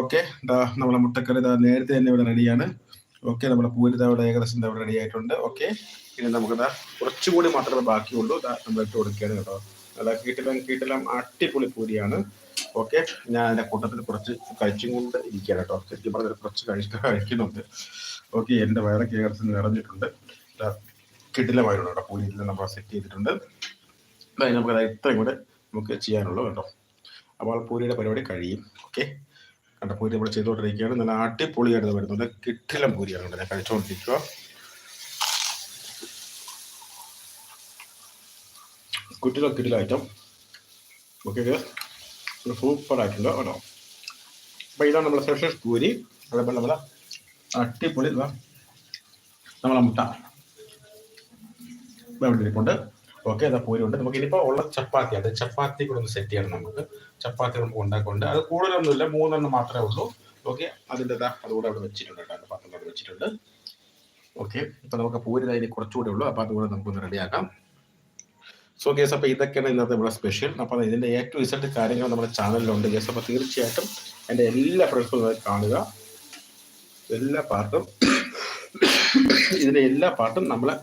Okay. നമ്മളെ മുട്ടക്കറി ഇതാ നേരത്തെ തന്നെ ഇവിടെ റെഡിയാണ്. ഓക്കെ നമ്മുടെ പൂരി ഇതാ ഇവിടെ ഏകദേശം ഇതാ റെഡി ആയിട്ടുണ്ട്. ഓക്കെ. ഇനി നമുക്ക് ഇതാ കുറച്ചുകൂടി മാത്രമേ ബാക്കിയുള്ളൂ. ഇതാ നമ്മൾ ഇട്ട് കൊടുക്കുകയാണ് കേട്ടോ. അതാ കീട്ടിലും കീട്ടിലും അടിപൊളി പൂരിയാണ്. ഓക്കെ. ഞാൻ എന്റെ കൂട്ടത്തിൽ കുറച്ച് കഴിച്ചും കൊണ്ട് ഇരിക്കുകയാണ് കേട്ടോ. ശരിക്കും പറഞ്ഞാൽ കുറച്ച് കഴിക്കാൻ കഴിക്കുന്നുണ്ട്. ഓക്കെ എന്റെ വയറൊക്കെ ഏകദേശം നിറഞ്ഞിട്ടുണ്ട്. ഇതാ കിടിലമായിട്ടുണ്ട് കേട്ടോ പൂരിയിൽ നമ്മൾ സെറ്റ് ചെയ്തിട്ടുണ്ട്. നമുക്ക് ഇത്രയും കൂടെ നമുക്ക് ചെയ്യാനുള്ളൂ കേട്ടോ. അപ്പോൾ പൂരിയുടെ പരിപാടി കഴിയും. ഓക്കെ. കണ്ട? പൂരി നമ്മൾ ചെയ്തുകൊണ്ടിരിക്കുകയാണ്. നല്ല അടിപൊളിയായിട്ട് വരുന്നത്. കിട്ടിലം പൂരിയാണ് ഇവിടെ. ഞാൻ കഴിച്ചുകൊണ്ടിരിക്കുക കുട്ടിലോ കിട്ടില ഐറ്റം ഓക്കെ സൂപ്പർ ആയിട്ടുണ്ട് കേട്ടോ. അപ്പോൾ ഇതാണ് നമ്മുടെ സ്പെഷ്യൽ പൂരി. അതേപോലെ നമ്മുടെ അടിപൊളി നമ്മളെ മുട്ട. ഇവിടെ ഓക്കെ അതാ ഉണ്ട് നമുക്ക് ഇനിയിപ്പോൾ ഉള്ള ചപ്പാത്തി അത് ചപ്പാത്തി കൂടെ ഒന്ന് സെറ്റ് ചെയ്യണം നമുക്ക്. ചപ്പാത്തി നമുക്ക് ഉണ്ടാക്കുന്നുണ്ട്. അത് കൂടുതലൊന്നുമില്ല മൂന്നെണ്ണം മാത്രമേ ഉള്ളൂ. ഓക്കെ അതിന്റെ ഇതാ അതുകൂടെ അവിടെ വെച്ചിട്ടുണ്ട് കേട്ടോ. പാത്രം അവിടെ വെച്ചിട്ടുണ്ട്. ഓക്കെ ഇപ്പം നമുക്ക് പൂരി ഇതാ ഇനി കുറച്ചുകൂടെ ഉള്ളൂ. അപ്പോൾ അതുകൂടെ നമുക്കൊന്ന് റെഡിയാക്കാം. സോ ഗേസ് അപ്പോൾ ഇതൊക്കെയാണ് ഇന്നത്തെ ഇവിടെ സ്പെഷ്യൽ അപ്പോൾ ഇതിന്റെ എ ടു കാര്യങ്ങൾ നമ്മുടെ ചാനലിലുണ്ട് ഗേസ് അപ്പോൾ തീർച്ചയായിട്ടും എന്റെ എല്ലാ ഫ്രണ്ട്സും കാണുക. എല്ലാ പാർട്ടും ഇതിന്റെ എല്ലാ പാർട്ടും നമ്മളെ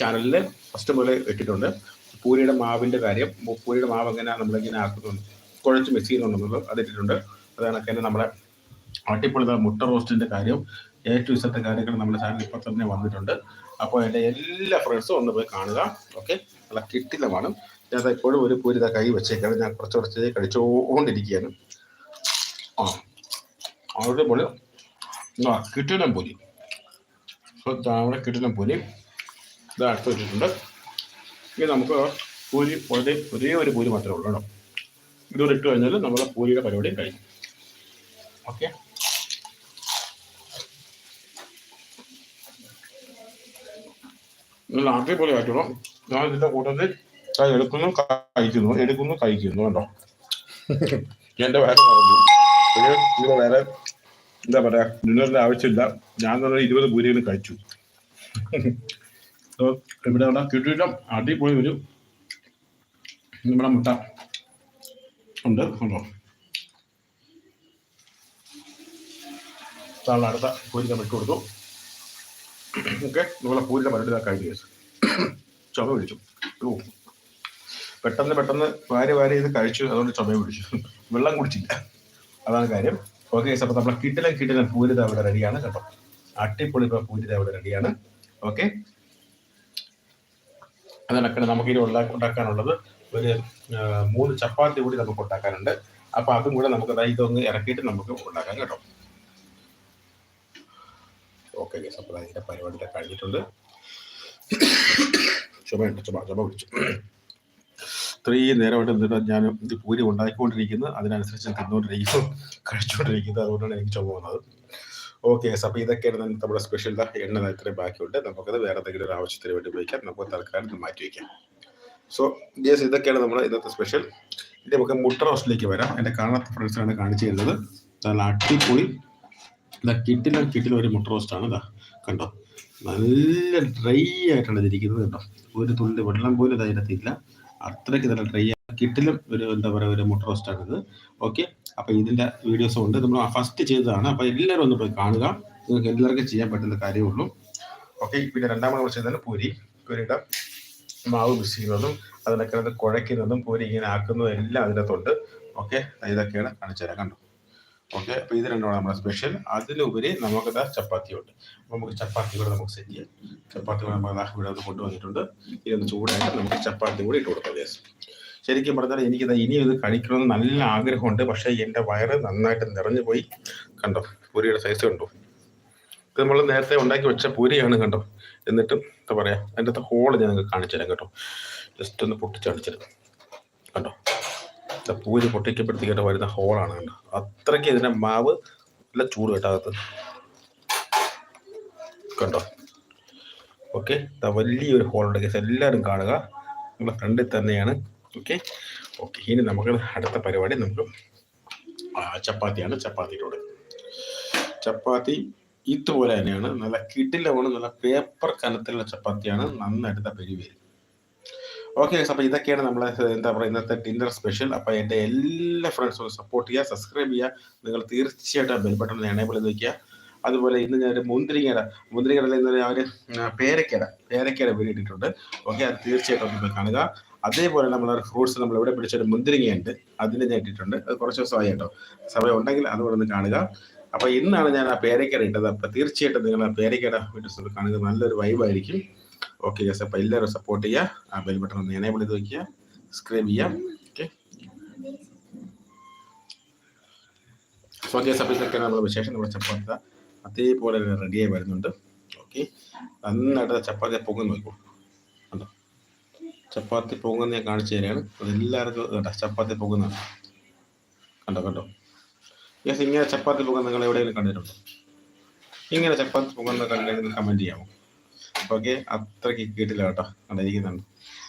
ചാനലിൽ ഫസ്റ്റ് മുതൽ ഇട്ടിട്ടുണ്ട്. പൂരിയുടെ മാവിന്റെ കാര്യം പൂരിയുടെ മാവ് എങ്ങനെ നമ്മളിങ്ങനെ ആക്കുന്നുണ്ട് കുഴച്ച് മിക്സ് ചെയ്യുന്നുണ്ടെന്നുള്ളത് അത് ഇട്ടിട്ടുണ്ട്. അത് കണക്ക് തന്നെ നമ്മുടെ അട്ടിപ്പൊളി മുട്ട റോസ്റ്റിന്റെ കാര്യം എ ടു ഇസത്തെ കാര്യങ്ങൾ നമ്മുടെ ചാനൽ ഇപ്പോൾ തന്നെ വന്നിട്ടുണ്ട്. അപ്പോൾ എന്റെ എല്ലാ ഫ്രണ്ട്സും ഒന്ന് പോയി കാണുക. ഓക്കെ? നല്ല കിട്ടിലമാണ്. ഞാൻ ഇപ്പോഴും ഒരു പൂരിത കൈ വെച്ചേക്കാണ്. ഞാൻ കുറച്ച് കുറച്ച് കഴിച്ചുകൊണ്ടിരിക്കുകയാണ് ആ ആ കിട്ടിലം പൂരി. കിട്ടിലം പൂരി. ഇത് അടുത്ത് വെച്ചിട്ടുണ്ട്. ഇനി നമുക്ക് പൂരി ഒരേ ഒരേ ഒരു പൂരി മാത്രമേ ഉള്ളൂ കേട്ടോ. ഇതുകൂടെ ഇട്ട് കഴിഞ്ഞാൽ നമ്മുടെ പൂരിയുടെ പരിപാടി കഴിഞ്ഞു. ഓക്കെ നല്ല അടിപൊളി ആയിട്ടുള്ളൂ ഞാൻ ഇതിന്റെ കൂട്ടത്തിൽ ഞാൻ എടുക്കുന്നു കഴിക്കുന്നു എടുക്കുന്നു കഴിക്കുന്നു കേട്ടോ. എന്റെ വേറെ പറഞ്ഞു. ഇത് വേറെ എന്താ പറയാ ഡിന്നറിന്റെ ആവശ്യമില്ല. ഞാൻ തന്നെ ഇരുപത് പൂരികൾ കഴിച്ചു. So, ഇവിടെ ഉള്ള കിട്ടിയിട്ട് അടിപൊളി ഒരു നമ്മുടെ മുട്ട ഉണ്ട്. കണ്ടോ? താളെ അടുത്ത പൂരിക്ക ഇട്ട് കൊടുത്തു. ഓക്കെ നമ്മളെ പൂരിയുടെ പരിപാടി കഴിഞ്ഞു കേസ് ചുമ പിടിച്ചു. ഓ പെട്ടെന്ന് പെട്ടെന്ന് വാരി വാരി ഇത് കഴിച്ചു അതുകൊണ്ട് ചുമ പിടിച്ചു. വെള്ളം കുടിച്ചില്ല. അതാണ് കാര്യം. ഓക്കെ കേസ് നമ്മളെ കിട്ടിലും കിട്ടിലും പൂരിത അവിടെ റെഡിയാണ് കേട്ടോ. അട്ടിപ്പൊളി ഇപ്പോൾ പൂരിത അവിടെ റെഡിയാണ് ഓക്കെ അതിനൊക്കെ നമുക്ക് ഇനി ഉണ്ടാ- ഉണ്ടാക്കാനുള്ളത്. ഒരു മൂന്ന് ചപ്പാത്തി കൂടി നമുക്ക് ഉണ്ടാക്കാനുണ്ട്. അപ്പൊ അതും കൂടെ നമുക്ക് ഇതൊന്ന് ഇറക്കിയിട്ട് നമുക്ക് ഉണ്ടാക്കാം കേട്ടോ. ഓക്കെ ഗസ് അപ്പോൾ അതിന്റെ പരിപാടി കഴിഞ്ഞിട്ടുണ്ട്. ചുമയുണ്ട് ചുമ ചുമ പിടിച്ചു. ഇത്രയും നേരമായിട്ട് എന്നിട്ട് ഞാൻ ഇത് പൂരി ഉണ്ടാക്കിക്കൊണ്ടിരിക്കുന്നത് അതിനനുസരിച്ച് തിന്നുകൊണ്ടിരിക്കുന്നു കഴിച്ചുകൊണ്ടിരിക്കുന്നത് അതുകൊണ്ടാണ് എനിക്ക് ചുമ വന്നത്. ഓക്കെ അപ്പോൾ ഇതൊക്കെയാണ് നമ്മുടെ സ്പെഷ്യൽ എണ്ണ ഇത്രയും ബാക്കിയുണ്ട്. നമുക്കത് വേറെ എന്തെങ്കിലും ഒരു ആവശ്യത്തിന് വേണ്ടി ഉപയോഗിക്കാം. നമുക്ക് തൽക്കാലം മാറ്റി വയ്ക്കാം സോ യെസ് ഇതൊക്കെയാണ് നമ്മുടെ ഇന്നത്തെ സ്പെഷ്യൽ ഇനി നമുക്ക് മുട്ട റോസ്റ്റിലേക്ക് വരാം. എന്റെ കാണാത്ത ഫ്രണ്ട്സിനാണ് കാണിച്ചു തരുന്നത്. നല്ല അടിപൊളി ഇതാ കിട്ടിലെ കിട്ടിലെ ഒരു മുട്ട റോസ്റ്റാണ് ഇതാ കണ്ടോ? നല്ല ഡ്രൈ ആയിട്ടാണ് ഇതിരിക്കുന്നത് കേട്ടോ ഒരു തുള്ളി വെള്ളം പോലും അതിനകത്തില്ല അത്രയ്ക്ക് നല്ല ഡ്രൈ കിട്ടിലും ഒരു എന്താ പറയുക ഒരു മുട്ട റോസ്റ്റാണിത് ഓക്കെ അപ്പൊ ഇതിന്റെ വീഡിയോസും ഉണ്ട്. നമ്മൾ ഫസ്റ്റ് ചെയ്തതാണ്. അപ്പൊ എല്ലാവരും ഒന്ന് പോയി കാണുക. നിങ്ങൾക്ക് എല്ലാവർക്കും ചെയ്യാൻ പറ്റുന്ന കാര്യമുള്ളൂ. ഓക്കെ പിന്നെ രണ്ടാമത് നമ്മൾ ചെയ്താൽ പൂരി. പൂരിയുടെ മാവ് മിക്സ് ചെയ്യുന്നതും അതിനൊക്കെ അത് കുഴയ്ക്കുന്നതും പൂരി ഇങ്ങനെ ആക്കുന്നതും എല്ലാം അതിനകത്തുണ്ട്. ഓക്കെ ഇതൊക്കെയാണ് കാണിച്ചു തരാം. കണ്ടു? ഓക്കെ അപ്പൊ ഇത് രണ്ടുമാണ് നമ്മുടെ സ്പെഷ്യൽ അതിലുപരി നമുക്ക് ചപ്പാത്തി ഉണ്ട് നമുക്ക് ചപ്പാത്തി കൂടെ നമുക്ക് സെറ്റ് ചെയ്യാം. ചപ്പാത്തി കൂടെ നമ്മൾ ഇവിടെ കൊണ്ടുവന്നിട്ടുണ്ട്. ഇതൊന്ന് ചൂടായിട്ട് നമുക്ക് ചപ്പാത്തി കൂടി ഇട്ട് കൊടുക്കാം. ശരിക്കും പറഞ്ഞാൽ എനിക്കിത് ഇനിയും ഇത് കഴിക്കണമെന്ന് നല്ല ആഗ്രഹമുണ്ട്. പക്ഷേ എന്റെ വയറ് നന്നായിട്ട് നിറഞ്ഞു പോയി. കണ്ടോ? പൂരിയുടെ സൈസ് കണ്ടോ? ഇത് നമ്മൾ നേരത്തെ ഉണ്ടാക്കി വെച്ച പൂരിയാണ് കണ്ടോ? എന്നിട്ടും എന്താ പറയാ അതിന്റെ അകത്ത് ഹോൾ ഞാൻ നിങ്ങൾക്ക് കാണിച്ചു തരാം കേട്ടോ. ജസ്റ്റ് ഒന്ന് പൊട്ടിച്ച് കാണിച്ചത് കണ്ടോ? പൂരി പൊട്ടിക്കപ്പെടുത്തിക്കേണ്ട വരുന്ന ഹോളാണ് കണ്ടോ? അത്രയ്ക്ക് ഇതിന്റെ മാവ് നല്ല ചൂട് കേട്ടകത്ത് കണ്ടോ? ഓക്കെ വലിയൊരു ഹോൾ കേസ് എല്ലാവരും കാണുക. നിങ്ങളുടെ ഫ്രണ്ടിൽ തന്നെയാണ്. ഓക്കെ. ഓക്കെ ഇനി നമുക്ക് അടുത്ത പരിപാടി നമുക്ക് ആ, ചപ്പാത്തിയാണ് ചപ്പാത്തിയിലൂടെ. ചപ്പാത്തി ഇതുപോലെ തന്നെയാണ്. നല്ല കിടിലമാണ് നല്ല പേപ്പർ കനത്തിലുള്ള ചപ്പാത്തിയാണ് നന്നായിട്ട് പെരി വരും ഓക്കെ അപ്പോൾ ഇതൊക്കെയാണ് നമ്മളെ എന്താ പറയുക ഇന്നത്തെ ഡിന്നർ സ്പെഷ്യൽ അപ്പോൾ എന്റെ എല്ലാ ഫ്രണ്ട്സും സപ്പോർട്ട് ചെയ്യുക സബ്സ്ക്രൈബ് ചെയ്യുക. നിങ്ങൾ തീർച്ചയായിട്ടും ബെൽ ബട്ടൺ എനേബിൾ ചെയ്ത് വയ്ക്കുക അതുപോലെ ഇന്ന് മുന്തിരിങ്ങട മുന്തിരിങ്ങയുടെ മുന്തിരിങ്ങയുടെ ഇന്ന് ഒരു പേരക്കയുടെ പേരക്കയുടെ വീട് ഇട്ടിട്ടുണ്ട്. ഓക്കെ അത് തീർച്ചയായിട്ടും കാണുക. അതേപോലെ നമ്മൾ ഫ്രൂട്ട്സ് നമ്മൾ ഇവിടെ പിടിച്ചൊരു മുന്തിരിങ്ങയുണ്ട്. അതിന് ഞാൻ അത് കുറച്ച് ദിവസമായി കേട്ടോ. സമയം ഉണ്ടെങ്കിൽ അതുകൂടെ കാണുക. അപ്പോൾ ഇന്നാണ് ഞാൻ ആ പേരക്കര ഇട്ടത്. അപ്പോൾ തീർച്ചയായിട്ടും നിങ്ങൾ ആ പേരക്കര വീഡിയോസ് കാണുക. നല്ലൊരു വൈബായിരിക്കും ഓക്കെ ഗസ് അപ്പോൾ എല്ലാവരും സപ്പോർട്ട് ചെയ്യുക. ആ ബെൽ ബട്ടൺ ഒന്ന് എനേബിൾ ചെയ്ത് വയ്ക്കുക സബ്സ്ക്രൈബ് ചെയ്യാം ഓക്കെ സോ ഗസ് അപ്പോൾ നമ്മുടെ വിശേഷം. നമ്മുടെ ചപ്പാത്ത അതേപോലെ റെഡിയായി വരുന്നുണ്ട്. ഓക്കെ നന്നായിട്ട് ചപ്പാത്തി പൊങ്ങുന്നു. നോക്കൂ ചപ്പാത്തി പൊങ്ങുന്ന ഞാൻ കാണിച്ചു തരികയാണ് അത് എല്ലാവർക്കും കേട്ടോ ചപ്പാത്തി പൊങ്ങുന്നതാണ് കണ്ടോ കണ്ടോ? യെസ് ഇങ്ങനെ ചപ്പാത്തി പൊങ്ങുന്ന നിങ്ങൾ എവിടെയെങ്കിലും കണ്ടിട്ടുണ്ടോ? ഇങ്ങനെ ചപ്പാത്തി പൊങ്ങുന്ന കണ്ടെങ്കിൽ കമന്റ് ചെയ്യാമോ? ഓക്കെ അത്രയ്ക്ക് കിട്ടില്ല കേട്ടോ. കണ്ടിരിക്കുന്നുണ്ട്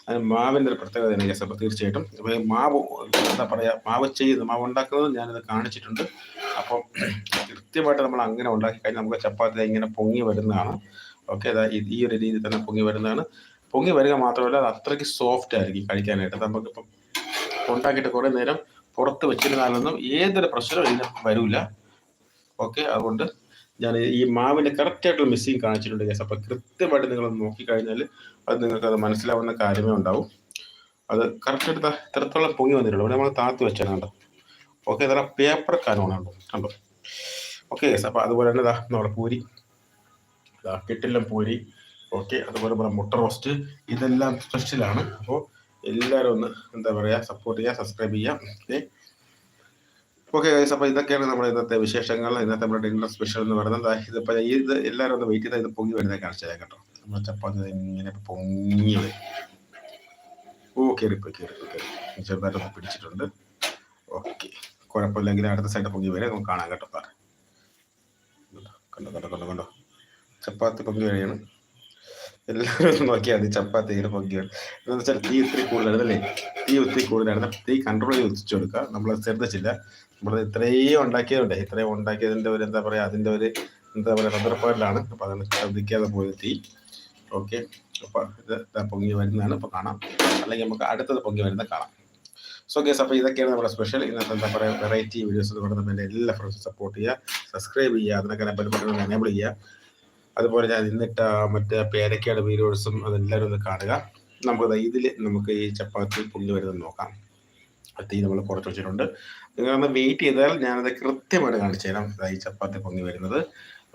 അതിന് മാവിന്റെ ഒരു പ്രത്യേകത യെസ് അപ്പോൾ തീർച്ചയായിട്ടും. അപ്പോൾ മാവ് എന്താ പറയുക മാവ് ചെയ്യുന്നത് മാവ് ഉണ്ടാക്കുന്നത് ഞാനിത് കാണിച്ചിട്ടുണ്ട്. അപ്പോൾ കൃത്യമായിട്ട് നമ്മൾ അങ്ങനെ ഉണ്ടാക്കി കഴിഞ്ഞാൽ നമുക്ക് ചപ്പാത്തി ഇങ്ങനെ പൊങ്ങി വരുന്നതാണ്. ഓക്കെ അതായത് ഈ ഒരു രീതിയിൽ തന്നെ പൊങ്ങി വരുന്നതാണ്. പൊങ്ങി വരിക മാത്രമല്ല അത് അത്രയ്ക്ക് സോഫ്റ്റ് ആയിരിക്കും കഴിക്കാനായിട്ട് നമുക്കിപ്പം ഉണ്ടാക്കിയിട്ട് കുറേ നേരം പുറത്ത് വെച്ചിരുന്നാലൊന്നും ഏതൊരു പ്രശ്നവും ഇതിന് വരില്ല ഓക്കെ അതുകൊണ്ട് ഞാൻ ഈ മാവിന്റെ കറക്റ്റായിട്ടുള്ള മിസ്സിങ് കാണിച്ചിട്ടുണ്ട് കേസ് അപ്പോൾ കൃത്യമായിട്ട് നിങ്ങൾ നോക്കിക്കഴിഞ്ഞാൽ അത് നിങ്ങൾക്ക് അത് മനസ്സിലാവുന്ന കാര്യമേ ഉണ്ടാവും. അത് കറക്റ്റായിട്ട് ഇത്രത്തോളം പൊങ്ങി വന്നിട്ടുള്ളൂ. ഇവിടെ നമ്മൾ താത്തു വെച്ചാൽ കണ്ടോ? ഓക്കെ ഇതാ പേപ്പർ കാനോണുണ്ടോ കണ്ടോ? ഓക്കെ കേസ് അപ്പോൾ അതുപോലെ തന്നെ ഇതാ നമ്മുടെ പൂരി. ഇതാ പൂരി. ഓക്കെ അതുപോലെ നമ്മുടെ മുട്ട റോസ്റ്റ് ഇതെല്ലാം സ്പെഷ്യലാണ് അപ്പോൾ എല്ലാവരും ഒന്ന് എന്താ പറയുക സപ്പോർട്ട് ചെയ്യുക സബ്സ്ക്രൈബ് ചെയ്യാം ഓക്കെ ഓക്കെ ഗൈസ് അപ്പോൾ ഇതൊക്കെയാണ് നമ്മുടെ ഇന്നത്തെ വിശേഷങ്ങൾ. ഇന്നത്തെ നമ്മുടെ ഡിന്നർ സ്പെഷ്യൽ എന്ന് പറയുന്നത്. ഇതിപ്പോൾ ഇത് എല്ലാവരും ഒന്ന് വെയിറ്റ് ചെയ്താൽ ഇത് പൊങ്ങി വരുന്നത് കാണിച്ചു തരാം കേട്ടോ. നമ്മൾ ചപ്പാത്തി ഇങ്ങനെ പൊങ്ങി വരും. ഓ കയറിപ്പോയി കയറിപ്പോയി കയറി ചെറുതായിട്ടൊന്ന് പിടിച്ചിട്ടുണ്ട്. ഓക്കെ കുഴപ്പമില്ലെങ്കിൽ അടുത്ത സൈഡ് പൊങ്ങി വരെ. നമുക്ക് കാണാം കേട്ടോ. സാർ കണ്ടോ കണ്ടോ കണ്ടോ കണ്ടോ. ചപ്പാത്തി പൊങ്ങി വരികയാണ്. എല്ലാവരും നോക്കിയാൽ മതി ചപ്പാത്തി ഇങ്ങനെ പൊക്കിയാണ് എന്താണെന്ന് വെച്ചാൽ തീ ഇത്തിരി കൂടുതലായിരുന്നല്ലേ? തീ ഒത്തിരി കൂടുതലായിരുന്നു. തീ കൺട്രോൾ ചെയ്ത് ഒത്തിച്ചു കൊടുക്കുക. നമ്മൾ ശ്രദ്ധിച്ചില്ല. നമ്മൾ ഇത്രയും ഉണ്ടാക്കിയതുണ്ട്. ഇത്രയും ഉണ്ടാക്കിയതിന്റെ ഒരു എന്താ പറയുക അതിന്റെ ഒരു എന്താ പറയുക തന്ത്രപ്പാടിലാണ് അപ്പോൾ അതാണ് ശ്രദ്ധിക്കാതെ പോയത് തീ. ഓക്കെ. അപ്പോൾ ഇത് പൊങ്ങി വരുന്നതാണ്. ഇപ്പോൾ കാണാം. അല്ലെങ്കിൽ നമുക്ക് അടുത്തത് പൊങ്ങി വരുന്നത് കാണാം. സോ ഗേസ് അപ്പോൾ ഇതൊക്കെയാണ് നമ്മുടെ സ്പെഷ്യൽ ഇന്നത്തെ എന്താ പറയുക വെറൈറ്റി വീഡിയോസ് എന്ന് നമ്മൾ എല്ലാ ഫ്രണ്ട്സും സപ്പോർട്ട് ചെയ്യുക. സബ്സ്ക്രൈബ് ചെയ്യുക. അതിനൊക്കെ ബെൽ ബട്ടൺ എനേബിൾ ചെയ്യുക. അതുപോലെ ഞാൻ ഇന്നിട്ട മറ്റേ പേരക്കയുടെ വീഡിയോസും അതെല്ലാവരും ഒന്ന് കാണുക. നമുക്ക് ഇതിൽ നമുക്ക് ഈ ചപ്പാത്തി പൊങ്ങി വരുന്നത് നോക്കാം. തീ നമ്മൾ കുറച്ച് വെച്ചിട്ടുണ്ട്. നിങ്ങളൊന്ന് വെയിറ്റ് ചെയ്താൽ ഞാനത് കൃത്യമായിട്ട് കാണിച്ചു തരാം. ഈ ചപ്പാത്തി പൊങ്ങി വരുന്നത്.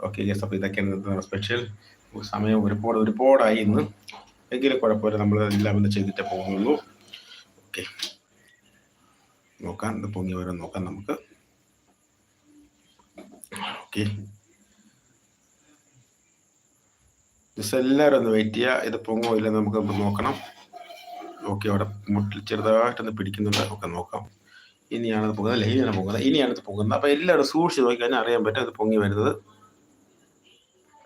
ഓക്കെ ഗസ് അപ്പോൾ ഇതൊക്കെയാണ് സ്പെഷ്യൽ സമയം ഒരുപാട് ഒരുപാടായി ഇന്ന്. എങ്കിലും കുഴപ്പമില്ല നമ്മൾ എല്ലാം ഒന്ന് ചെയ്തിട്ടേ പോകുന്നുള്ളൂ. ഓക്കെ നോക്കാം ഇത് പൊങ്ങി വരാൻ നോക്കാം നമുക്ക്. ഓക്കെ ജസ്റ്റ് ഒന്ന് വെയിറ്റ് ചെയ്യുക ഇത് പൊങ്ങോ ഇല്ല നമുക്ക് നോക്കണം. ഓക്കെ അവിടെ മുട്ടിൽ ചെറുതായിട്ടൊന്ന് പിടിക്കുന്നുണ്ട്. ഒക്കെ നോക്കാം. ഇനിയാണ് ഇനിയാണത് പൊങ്ങുന്നത്. അല്ല ഇനിയാണ് പൊങ്ങുന്നത്. ഇനിയാണ് ഇത് പൊങ്ങുന്നത്. അപ്പോൾ എല്ലാവരും സൂക്ഷിച്ച് നോക്കി കഴിഞ്ഞാൽ അറിയാൻ പറ്റും അത് പൊങ്ങി വരുന്നത്.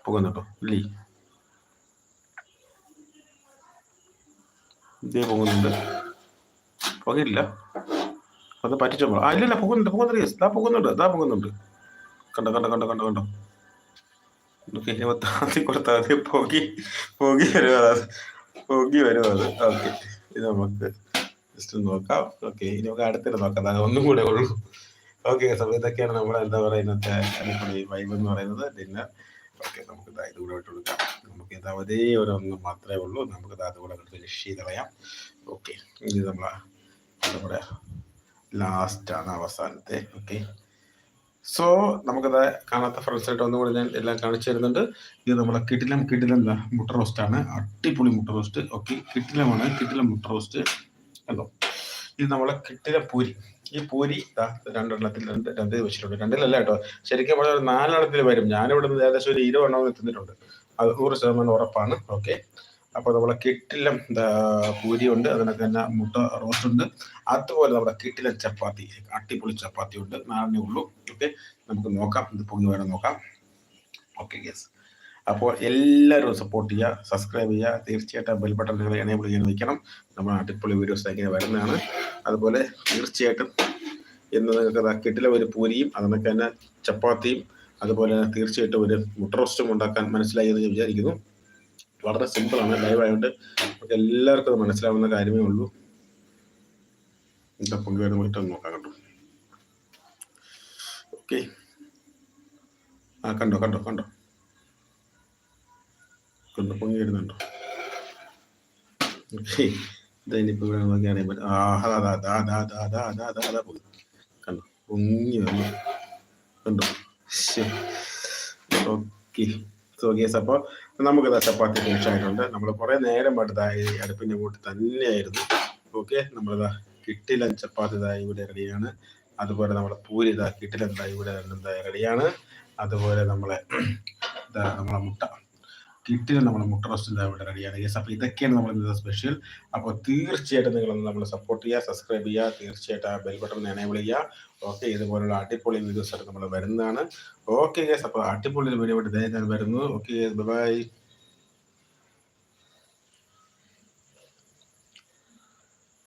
പൊങ്ങുന്നുണ്ടോ? ഇല്ലേ? ഇതേ പൊങ്ങുന്നുണ്ട്. പൊങ്ങില്ല അത് പറ്റിച്ചോ? ആ ഇല്ല പൊങ്ങുന്നുണ്ട്. പൊങ്ങുന്നുണ്ട് ഇതാ പൊങ്ങുന്നുണ്ട്. ഇതാ പൊങ്ങുന്നുണ്ട്. കണ്ടോ കണ്ടോ കണ്ടോ കണ്ടോ കണ്ടോ. താത്തി കൊടുത്താൽ മതി പോകി പോകി വരും അത് പൊങ്ങി വരുമോ അത് ഓക്കെ ഇത് നമുക്ക് ജസ്റ്റ് നോക്കാം ഓക്കെ ഇനി നമുക്ക് അടുത്തിട്ട് നോക്കാം അത് ഒന്നും കൂടെ ഉള്ളൂ ഓക്കെ സോ ഇതൊക്കെയാണ് നമ്മുടെ എന്താ അടിപൊളി വൈബ് എന്ന് പറയുന്നത് ഡിന്നർ ഓക്കെ നമുക്ക് ഇതാ ഇത് കൂടെ വിട്ട് കൊടുക്കാം നമുക്ക് ഇത് അവധി ഒരു മാത്രമേ ഉള്ളൂ നമുക്ക് ഇത് അതുകൂടെ ഫിനിഷ് ചെയ്ത് കളയാം ഓക്കെ ഇനി നമ്മളെ നമ്മുടെ ലാസ്റ്റ് ലാസ്റ്റാണ് അവസാനത്തെ ഓക്കെ സോ നമുക്കത് കാണാത്ത ഫ്രണ്ട്സായിട്ട് ഒന്നുകൂടെ ഞാൻ എല്ലാം കാണിച്ചു തരുന്നുണ്ട്. ഇത് നമ്മളെ കിട്ടിലം കിട്ടിലം എന്താ മുട്ട റോസ്റ്റ് ആണ്. അടിപൊളി മുട്ട റോസ്റ്റ് ഓക്കെ കിട്ടിലമാണ് കിട്ടിലം മുട്ട റോസ്റ്റ് കണ്ടോ? ഇത് നമ്മളെ കിട്ടില പൂരി. ഈ പൂരി രണ്ടെണ്ണത്തിൽ രണ്ട് രണ്ട് വെച്ചിട്ടുണ്ട്. രണ്ടിലല്ല കേട്ടോ. ശരിക്കും പറഞ്ഞാൽ ഒരു നാലെണ്ണത്തിൽ വരും. ഞാനിവിടെ നിന്ന് ഏകദേശം ഒരു ഇരുപതെണ്ണം എത്തുന്നിട്ടുണ്ട് അത് നൂറ് ശതമാനം ഉറപ്പാണ്. ഓക്കെ അപ്പോൾ നമ്മളെ കിട്ടിലം പൂരി ഉണ്ട് അതിനൊക്കെ തന്നെ മുട്ട റോസ്റ്റ് ഉണ്ട് അതുപോലെ നമ്മുടെ കിട്ടിലം ചപ്പാത്തി അട്ടിപ്പൊളി ചപ്പാത്തി ഉണ്ട് നാളെ ഉള്ളൂ. ഓക്കെ നമുക്ക് നോക്കാം. ഇത് പൊങ്ങി വേണം നോക്കാം. ഓക്കെ യെസ് അപ്പോൾ എല്ലാവരും സപ്പോർട്ട് ചെയ്യുക സബ്സ്ക്രൈബ് ചെയ്യുക. തീർച്ചയായിട്ടും ബെൽ ബട്ടൺ നിങ്ങൾ എനേബിൾ ചെയ്യാൻ വയ്ക്കണം നമ്മൾ അടിപൊളി വീഡിയോസ് ഇങ്ങനെ വരുന്നതാണ്. അതുപോലെ തീർച്ചയായിട്ടും ഇന്ന് നിങ്ങൾക്ക് കെട്ടിലെ ഒരു പൂരിയും അതിനൊക്കെ തന്നെ ചപ്പാത്തിയും അതുപോലെ തീർച്ചയായിട്ടും ഒരു മുട്ട റോസ്റ്റും ഉണ്ടാക്കാൻ മനസ്സിലായി എന്ന് വിചാരിക്കുന്നു. വളരെ സിമ്പിളാണ് ലൈവ് ആയതുകൊണ്ട് നമുക്ക് എല്ലാവർക്കും അത് മനസ്സിലാവുന്ന കാര്യമേ ഉള്ളൂ. എന്താ പൊങ്ങി വരുന്ന പോയിട്ട് നോക്കാം കണ്ടോ ഓക്കെ ആ കണ്ടോ കണ്ടോ കണ്ടോ. കണ്ടോ പൊങ്ങി വരുന്നുണ്ടോ? ഓക്കെ ഇനിയിപ്പോൾ ഇവിടെ അതാ ദാ ദാ ദാ ദാ ദാ ദാ കണ്ടോ പൊങ്ങി വന്നു. കണ്ടോ? ഓക്കെ ഗേസ് അപ്പോൾ നമുക്കിതാ ചപ്പാത്തി കഴിച്ചായിട്ടുണ്ട് നമ്മൾ കുറെ നേരം അടുത്തായി അടുപ്പിന്റെ കൂട്ടി തന്നെയായിരുന്നു. ഓക്കെ നമ്മളിതാ കിട്ടിലൻ ചപ്പാത്തി ഇതായി ഇവിടെ റെഡിയാണ്. അതുപോലെ നമ്മുടെ പൂരി ഇതാ കിട്ടിലെന്തായി ഇവിടെ എന്താ റെഡിയാണ്. അതുപോലെ നമ്മളെ ഇതാ നമ്മളെ മുട്ട. കിട്ടിലൻ നമ്മൾ മുട്ട റോസ്റ്റ് അവിടെ ഇവിടെ റെഡിയാണ് ഗേസ് അപ്പോൾ ഇതൊക്കെയാണ് നമ്മൾ ഇന്നത്തെ സ്പെഷ്യൽ അപ്പോൾ തീർച്ചയായിട്ടും നിങ്ങളൊന്ന് നമ്മൾ സപ്പോർട്ട് ചെയ്യുക സബ്സ്ക്രൈബ് ചെയ്യുക തീർച്ചയായിട്ടും ആ ബെൽ ബട്ടൺ എനേബിൾ ചെയ്യുക. ഓക്കെ ഇതുപോലുള്ള അടിപൊളി വീഡിയോസ് ആയിട്ട് നമ്മൾ വരുന്നതാണ്. ഓക്കെ ഗേസ് അപ്പോൾ അടിപൊളി വീഡിയോ ആയിട്ട് ഞാൻ വരുന്നു. Okay bye